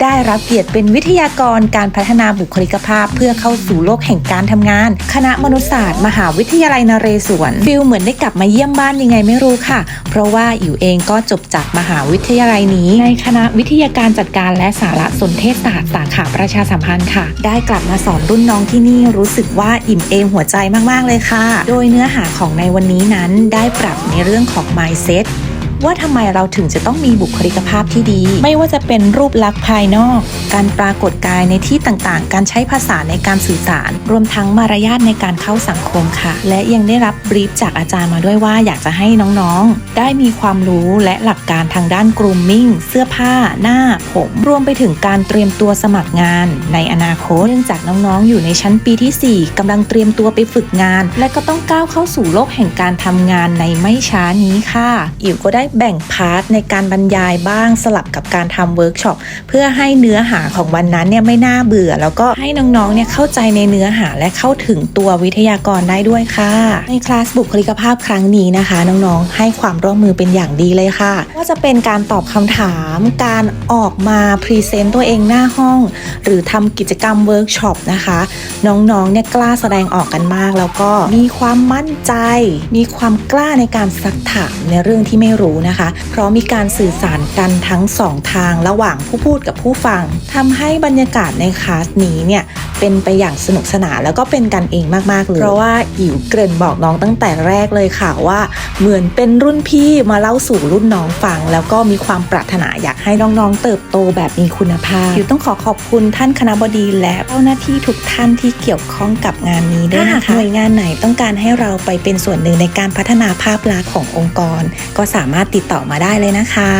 ได้รับเกียรติเป็นวิทยากรการพัฒนาบุคลิกภาพ เพื่อเข้าสู่โลกแห่งการทำงาน คณะมนุษยศาสตร์ มหาวิทยาลัยนเรศวรฟิลเหมือนได้กลับมาเยี่ยมบ้านยังไงไม่รู้ค่ะ เพราะว่าอิ๋วเองก็จบจากมหาวิทยาลัยนี้ ในคณะวิทยาการจัดการและสารสนเทศศาสตร์สาขาประชาสัมพันธ์ค่ะ ได้กลับมาสอนรุ่นน้องที่นี่รู้สึกว่าอิ่มเอมหัวใจมากๆเลยค่ะ โดยเนื้อหาของในวันนี้นั้นได้ปรับในเรื่องของ mindset ว่าทำไมเราถึงจะต้องมีบุคลิกภาพที่ดี ไม่ว่าจะเป็นรูปลักษณ์ภายนอก การปรากฏกายในที่ต่างๆ การใช้ภาษาในการสื่อสาร รวมทั้งมารยาทในการเข้าสังคมค่ะ และยังได้รับบรีฟจากอาจารย์มาด้วยว่าอยากจะให้น้องๆ ได้มีความรู้และหลักการทางด้านกรูมมิ่งเสื้อผ้า หน้า ผม รวมไปถึงการเตรียมตัวสมัครงานในอนาคต เนื่องจากน้องๆ อยู่ในชั้นปีที่ 4กำลังเตรียมตัวไปฝึกงาน และก็ต้องก้าวเข้าสู่โลกแห่งการทำงานในไม่ช้านี้ค่ะ อิ๋วก็ได้แบ่งพาร์ทในการบรรยายบ้างสลับกับการทำเวิร์กช็อปเพื่อให้เนื้อหาของวันนั้นเนี่ยไม่น่าเบื่อ แล้วก็ให้น้องๆเนี่ยเข้าใจในเนื้อหาและเข้าถึงตัววิทยากรได้ด้วยค่ะ ในคลาสบุคลิกภาพครั้งนี้นะคะ น้องๆ ให้ความร่วมมือเป็นอย่างดีเลยค่ะว่าจะเป็นการตอบคำถาม การออกมาพรีเซนต์ตัวเองหน้าห้อง หรือทำกิจกรรมเวิร์กช็อปนะคะ น้องๆเนี่ยกล้าแสดงออกกันมาก แล้วก็มีความมั่นใจ มีความกล้าในการซักถามในเรื่องที่ไม่รู้นะคะ เพราะมีการสื่อสารกันทั้งสองทางระหว่างผู้พูดกับผู้ฟังทำให้บรรยากาศในคลาสนี้เนี่ย เป็นไปอย่างสนุกสนานแล้วก็เป็นกันเองมากๆเลยเพราะว่าอิ๋วเกริ่นบอกน้องตั้งแต่แรกเลยค่ะว่า เหมือนเป็นรุ่นพี่มาเล่าสู่รุ่นน้องฟัง แล้วก็มีความปรารถนาอยากให้น้องๆ เติบโตแบบมีคุณภาพอิ๋วต้องขอขอบคุณท่านคณบดีและเจ้าหน้าที่ทุกท่านที่เกี่ยวข้องกับงานนี้ด้วยนะคะหน่วยงานไหนต้องการให้เราไปเป็นส่วนหนึ่งในการพัฒนาภาพลักษณ์ขององค์กร ก็สามารถติดต่อมาได้เลยนะคะ